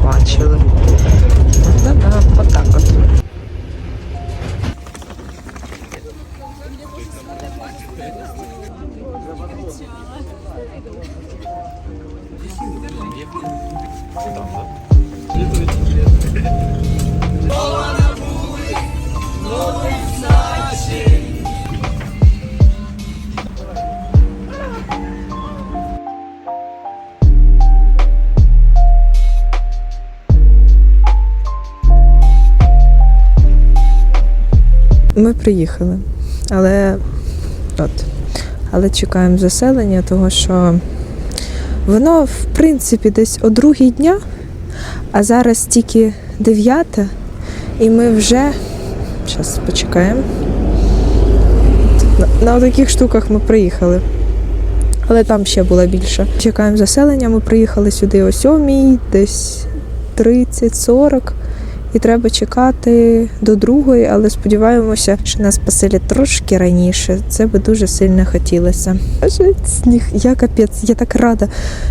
ціни бачили? Ми приїхали, але от. Але чекаємо заселення, тому що воно, в принципі, десь о другій дня, а зараз тільки дев'ята, і ми вже. Зараз почекаємо. На, на таких штуках ми приїхали. Але там ще було більше. Чекаємо заселення. Ми приїхали сюди о сьомій, десь 30-40 І треба чекати до другої, але сподіваємося, що нас поселять трошки раніше. Це би дуже сильно хотілося. Боже, Сніг, я капець, я так рада.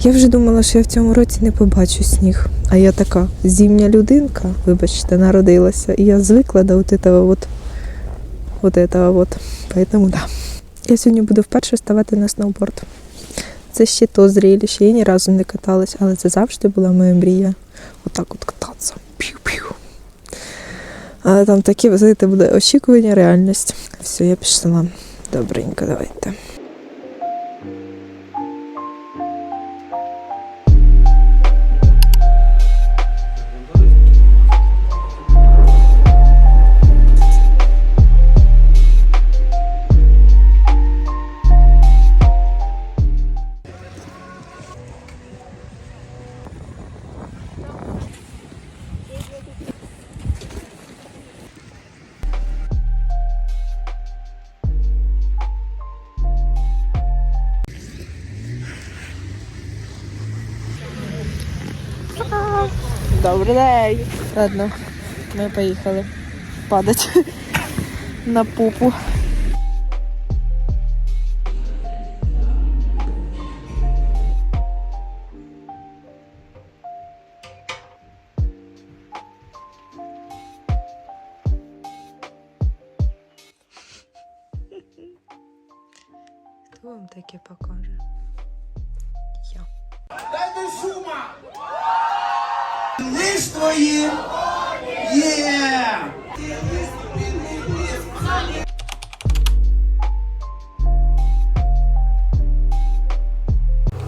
Я вже думала, що я в цьому році не побачу сніг. А я така зімня людинка, вибачте, народилася. І я звикла до от этого вот, вот этого вот. Поэтому да. Я сьогодні буду вперше ставати на сноуборд. Це ще то зрелище. Я ні разу не каталась, але це завжди була моя мрія. Отак от кататися. Пів-пів. Але там такі, ви знаєте, буде очікування, реальність. Все, я пішла. Добренько, давайте. Добрий день. Ладно, ми поїхали падати на пупу.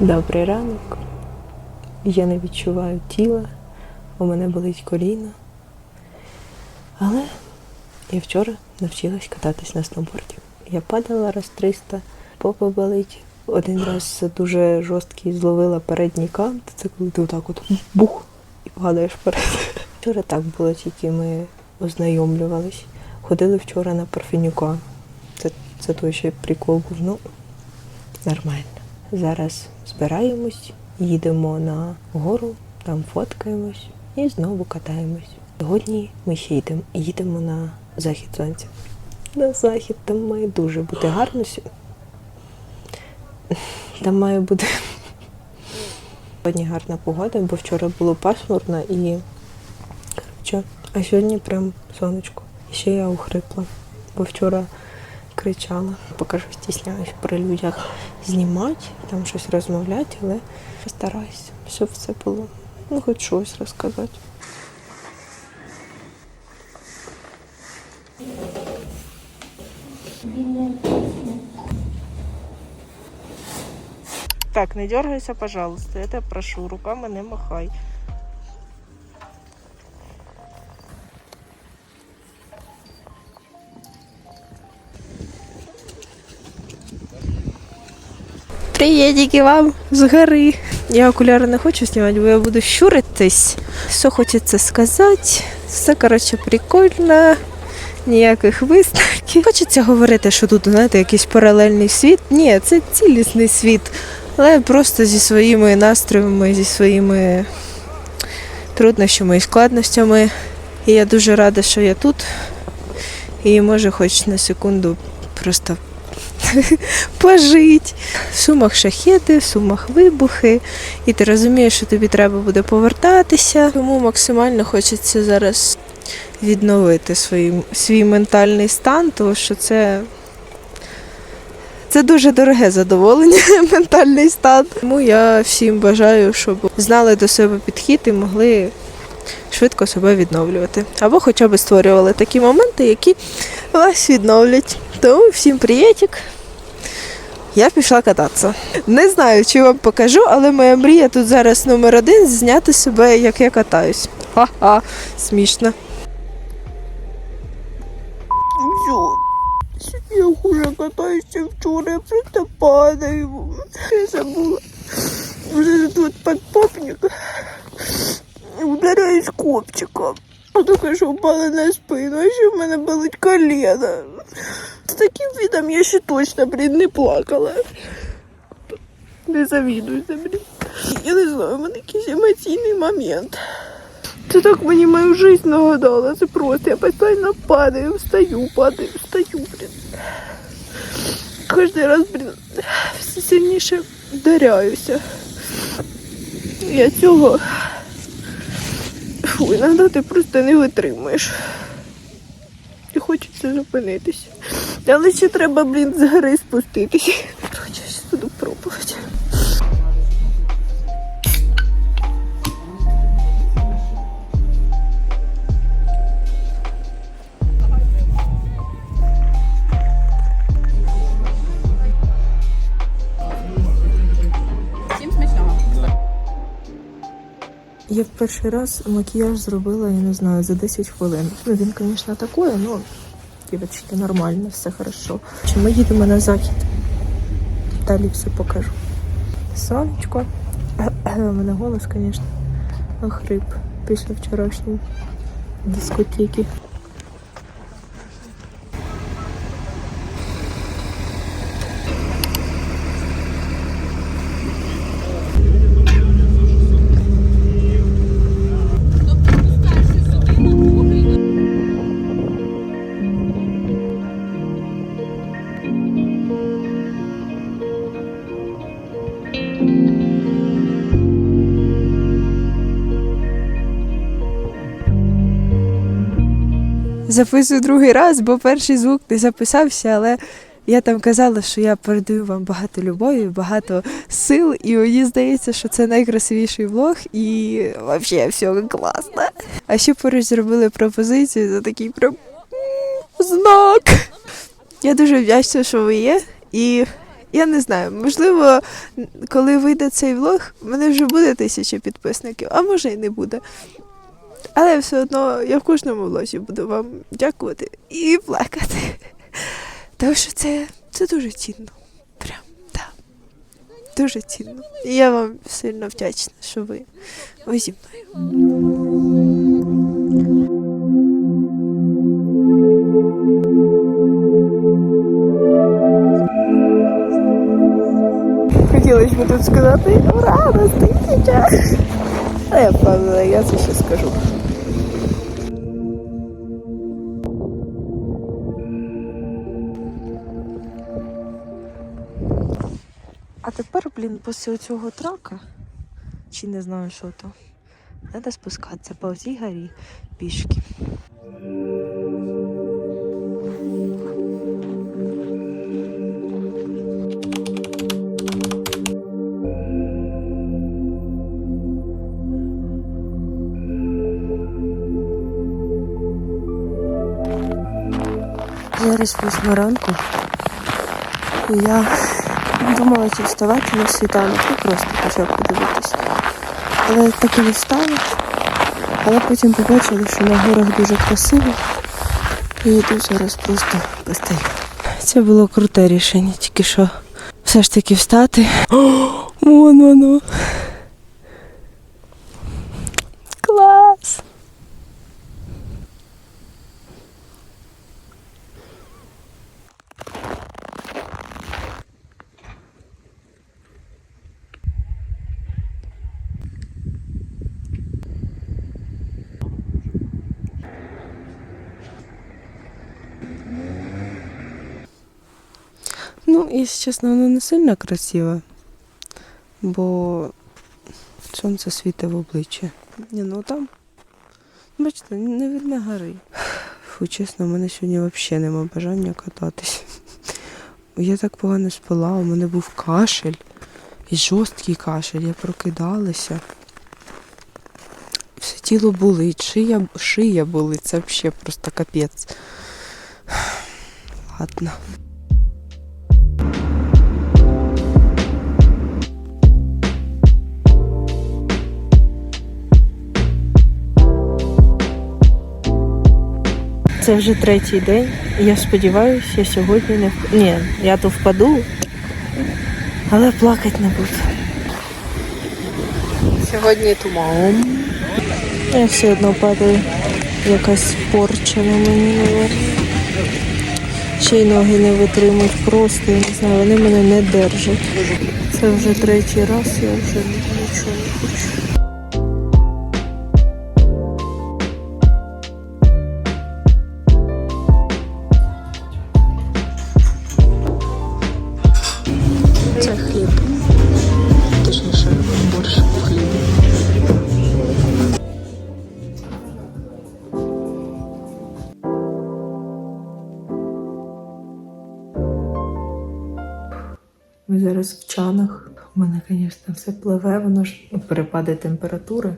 Добрий ранок. Я не відчуваю тіла, у мене болить коліно. Але я вчора навчилась кататись на сноуборді. Я падала раз 300, попа болить. Один раз дуже жорсткий зловила передній кант. Це коли ти отак от бух і падаєш вперед. Вчора так було, тільки ми ознайомлювались. Ходили вчора на Парфенюка. Це, це той ще прикол був. Ну, нормально. Зараз збираємось, їдемо на гору, там фоткаємось і знову катаємось. Сьогодні ми ще йдемо, їдемо на захід сонця. На захід там має дуже бути гарно. Там має бути сьогодні гарна погода, бо вчора було пасмурно і коротше, а сьогодні прям сонечко. І ще я охрипла, бо вчора кричала. Що стісняюсь при людях знімати, там щось розмовляти, але постараюся, щоб все було. Ну, хоч щось розказати. Так, не дергайся, пожалуйста. Я тебя прошу, руками не махай. Приєдіки вам з гори. Я окуляри не хочу знімати, бо я буду щуритись. Що хочеться сказати. Все, коротше, прикольно. Ніяких висновків. Хочеться говорити, що тут, знаєте, якийсь паралельний світ. Ні, це цілісний світ. Але просто зі своїми настроями, зі своїми труднощами і складностями. І я дуже рада, що я тут. І може хоч на секунду просто пожить. В сумах шахети, в сумах вибухи, і ти розумієш, що тобі треба буде повертатися. Тому максимально хочеться зараз відновити свій, свій ментальний стан, тому що це. Це дуже дороге задоволення, ментальний стан. Тому я всім бажаю, щоб знали до себе підхід і могли швидко себе відновлювати. Або хоча б створювали такі моменти, які вас відновлять. Тому всім приєтік. Я пішла кататися. Не знаю, чи вам покажу, але моя мрія тут зараз номер один зняти себе, як я катаюсь. Ха-ха, смішно. Я хуже катаюсь, чем вчора. Я просто падаю. Я забула. Вже тут подпопник. Ударяюсь копчиком. А только що впала на спину, а ще в мене болить колено. З таким видом я ще точно, блін, не плакала. Не завідуйте, блін. Я не знаю, у мене якийсь емоційний момент. Це так мені мою жизнь нагадало. Це просто я постійно падаю, встаю, падаю, встаю, блін. Кожен раз, блін, все сильніше вдаряюся. Я цього. Фу, іноді ти просто не витримуєш. І хочеться зупинитися. Але ще треба, блін, з спуститися. Короче, я щас буду пробувати. Я в перший раз макіяж зробила, я не знаю, за 10 хвилин. Ну, він, звісно, такий, але дівчатки, нормально, все хорошо. Чи ми їдемо на захід? Далі все покажу. Сонечко. У мене голос, звісно, охрип після вчорашньої дискотеки. Записую другий раз, бо перший звук не записався, але я там казала, що я передаю вам багато любові, багато сил, і мені здається, що це найкрасивіший влог, і взагалі все класно. А ще поруч зробили пропозицію за такий прям знак. Я дуже вдячна, що ви є. І я не знаю, можливо, коли вийде цей влог, в мене вже буде тисяча підписників, а може і не буде. Але все одно я в кожному влозі буду вам дякувати і плакати. Тому що це, це дуже цінно. Прям, так. Дуже цінно. І я вам сильно вдячна, що ви, ви зі мною. Хотілося б тут сказати ура, нас тисяча. Але я впевнена, я це ще скажу. А тепер, блін, після цього трака, чи не знаю, що то, треба спускатися по цій горі пішки. Зараз восьма ранку. І я думала, чи вставати на світанок, ну просто хоча б подивитися. Але так і не встала. Але потім побачила, що на горах дуже красиво. І йду зараз просто постою. Це було круте рішення, тільки що все ж таки встати. О, вон воно. Ну, якщо чесно, воно не сильно красиве, бо сонце світить в обличчя. Ні, ну там, бачите, не видно гори. Фу, чесно, у мене сьогодні взагалі нема бажання кататись. Я так погано спала, у мене був кашель. І жорсткий кашель, я прокидалася. Все тіло болить, шия, шия болить, це взагалі просто капець. Ладно. Це вже третій день. Я сподіваюся, я сьогодні не вп- Ні, я то впаду, але плакати не буду. Сьогодні туман. Я все одно падаю. Якась порча на мені, мабуть. Ще й ноги не витримують просто, я не знаю, вони мене не держать. Це вже третій раз, я вже нічого не хочу. Мене, звісно, все пливе, воно ж перепади температури.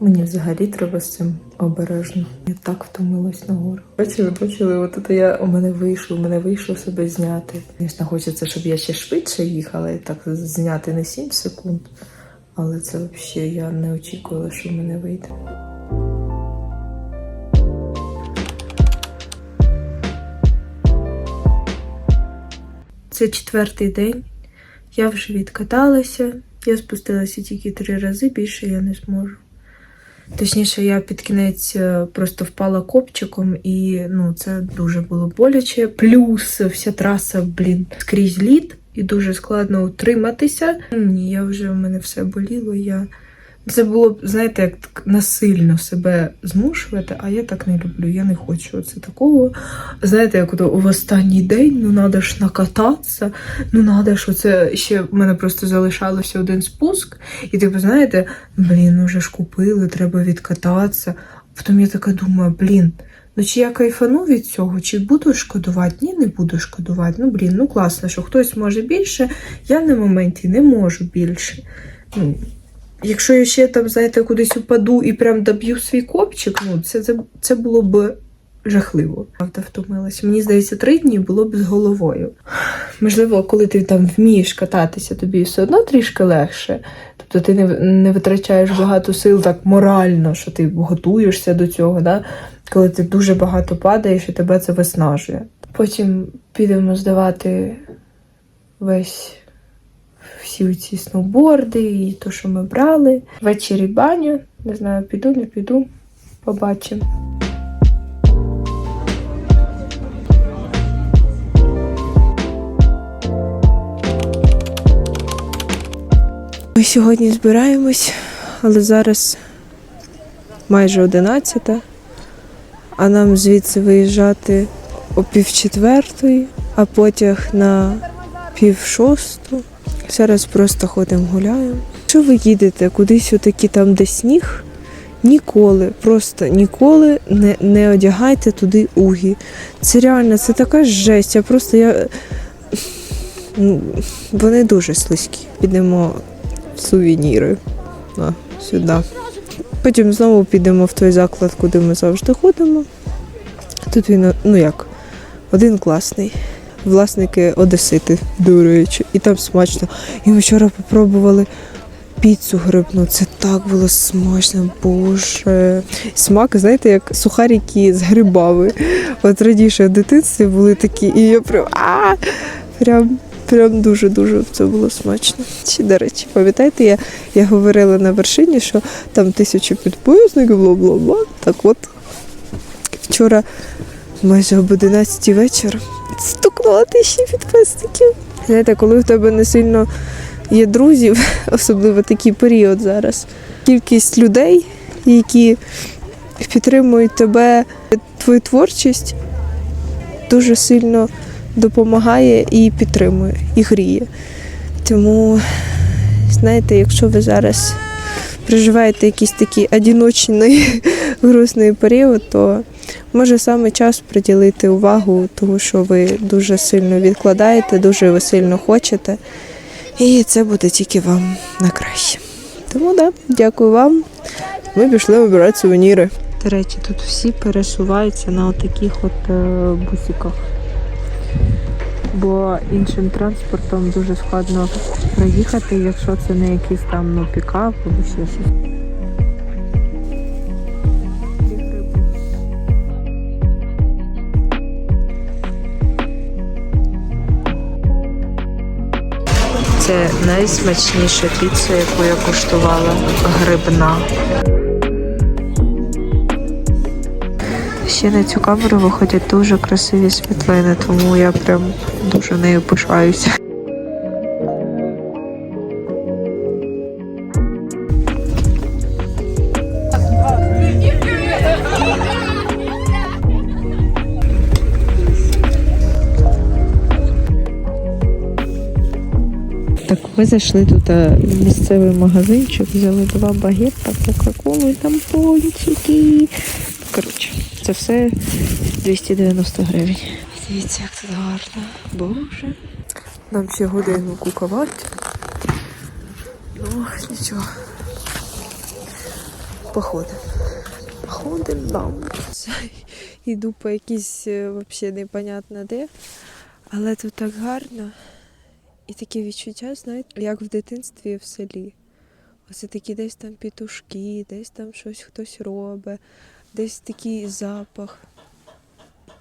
Мені взагалі треба з цим обережно. Я так втомилась на гору. Бачили, бачили, от я у мене вийшло, у мене вийшло себе зняти. Звісно, хочеться, щоб я ще швидше їхала і так зняти не 7 секунд. Але це взагалі я не очікувала, що в мене вийде. Це четвертий день. Я вже відкаталася. Я спустилася тільки три рази, більше я не зможу. Точніше, я під кінець е, просто впала копчиком, і ну, це дуже було боляче. Плюс вся траса, блін, скрізь лід, і дуже складно утриматися. Ні, я вже в мене все боліло. Я... Це було б, знаєте, як так насильно себе змушувати, а я так не люблю. Я не хочу оце такого. Знаєте, як ото в останній день, ну треба ж накататися, ну треба ж оце ще в мене просто залишалося один спуск, і типу, знаєте, блін, ну вже ж купили, треба відкататися. Потім я така думаю, блін, ну чи я кайфану від цього, чи буду шкодувати? Ні, не буду шкодувати. Ну, блін, ну класно, що хтось може більше, я на моменті не можу більше. Ну, Якщо я ще там, знаєте, кудись упаду і прям доб'ю свій копчик, ну це, це, було б жахливо. Правда, втомилася. Мені здається, три дні було б з головою. Можливо, коли ти там вмієш кататися, тобі все одно трішки легше. Тобто ти не, не витрачаєш багато сил так морально, що ти готуєшся до цього, да? коли ти дуже багато падаєш і тебе це виснажує. Потім підемо здавати весь всі ці сноуборди і то, що ми брали. Ввечері баню. Не знаю, піду, не піду. Побачимо. Ми сьогодні збираємось, але зараз майже одинадцята, а нам звідси виїжджати о пів четвертої, а потяг на пів шосту. Зараз просто ходимо гуляємо. Якщо ви їдете кудись отакі там, де сніг, ніколи, просто ніколи не, не одягайте туди угі. Це реально, це така жесть. Я просто я. Ну, Вони дуже слизькі. Підемо в сувеніри. А, сюди. Потім знову підемо в той заклад, куди ми завжди ходимо. Тут він, ну як, один класний власники Одесити, до речі, і там смачно. І ми вчора попробували піцу грибну. Це так було смачно, боже. Смак, знаєте, як сухарики з грибами. От раніше в дитинстві були такі, і я прям а прям. Прям дуже-дуже це було смачно. Чи, до речі, пам'ятаєте, я, я говорила на вершині, що там тисячу підписників, бла-бла-бла. Так от вчора майже об 11 вечора стукнула тисячі підписників. Знаєте, коли в тебе не сильно є друзів, особливо такий період зараз. Кількість людей, які підтримують тебе, твою творчість, дуже сильно допомагає і підтримує, і гріє. Тому, знаєте, якщо ви зараз проживаєте якийсь такий одиночний грустний період, то може саме час приділити увагу, тому що ви дуже сильно відкладаєте, дуже сильно хочете. І це буде тільки вам на краще. Тому да, дякую вам. Ми пішли обирати сувеніри. До речі, тут всі пересуваються на отаких от е, бусиках. Бо іншим транспортом дуже складно проїхати, якщо це не якийсь там ну, пікап або ще щось. Це найсмачніша піца, яку я куштувала. Грибна. Ще на цю камеру виходять дуже красиві світлини, тому я прям дуже нею пишаюся. Так, ми зайшли тут е, в місцевий магазинчик, взяли два багета, кока-колу і там пончики. Коротше, це все 290 гривень. Дивіться, як тут гарно. Боже. Нам ще годину кукувати. Ну, нічого. Походимо. Походимо нам. Іду по якійсь взагалі непонятно де. Але тут так гарно. І таке відчуття, знаєте, як в дитинстві в селі. Оце такі десь там пітушки, десь там щось хтось робить, десь такий запах.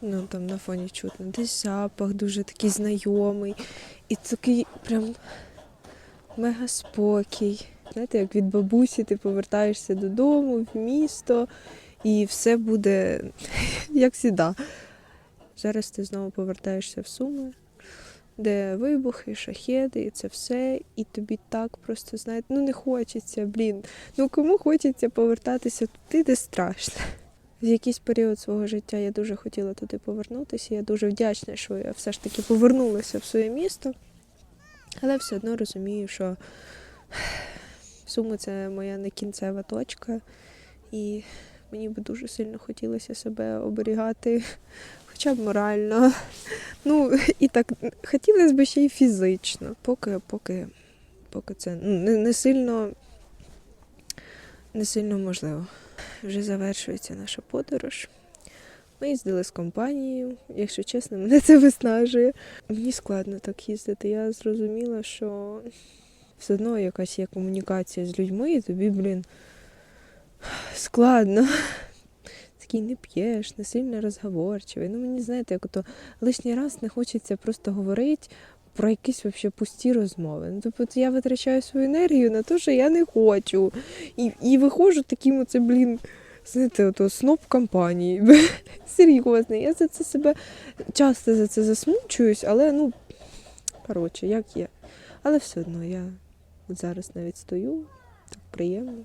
Ну там на фоні чутно, десь запах дуже такий знайомий. І такий прям мега спокій. Знаєте, як від бабусі ти повертаєшся додому, в місто, і все буде як завжди. Зараз ти знову повертаєшся в Суми де вибухи, шахеди, і це все, і тобі так просто знаєте, ну не хочеться, блін. Ну кому хочеться повертатися туди, де страшно. В якийсь період свого життя я дуже хотіла туди повернутися. Я дуже вдячна, що я все ж таки повернулася в своє місто. Але все одно розумію, що Суми це моя некінцева точка, і мені би дуже сильно хотілося себе оберігати, хоча б морально. Ну, і так хотілося б ще й фізично. Поки, поки, поки це ну, не, не сильно не сильно можливо. Вже завершується наша подорож. Ми їздили з компанією, якщо чесно, мене це виснажує. Мені складно так їздити. Я зрозуміла, що все одно якась є комунікація з людьми, і тобі, блін, складно. Такий не п'єш, не сильно розговорчивий. Ну, мені знаєте, як ото лишній раз не хочеться просто говорити про якісь вообще пусті розмови. Ну, тобто я витрачаю свою енергію на те, що я не хочу. І, і виходжу таким оце, блін, знаєте, ото сноп компанії. Серйозно, я за це себе часто за це засмучуюсь, але ну, коротше, як є. Але все одно я от зараз навіть стою, так приємно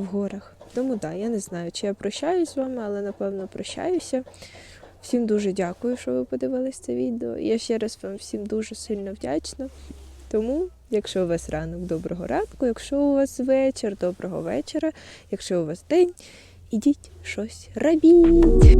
в горах. Тому так, я не знаю, чи я прощаюсь з вами, але напевно прощаюся. Всім дуже дякую, що ви подивились це відео. Я ще раз вам всім дуже сильно вдячна. Тому, якщо у вас ранок, доброго ранку, якщо у вас вечір, доброго вечора, якщо у вас день, ідіть щось робіть.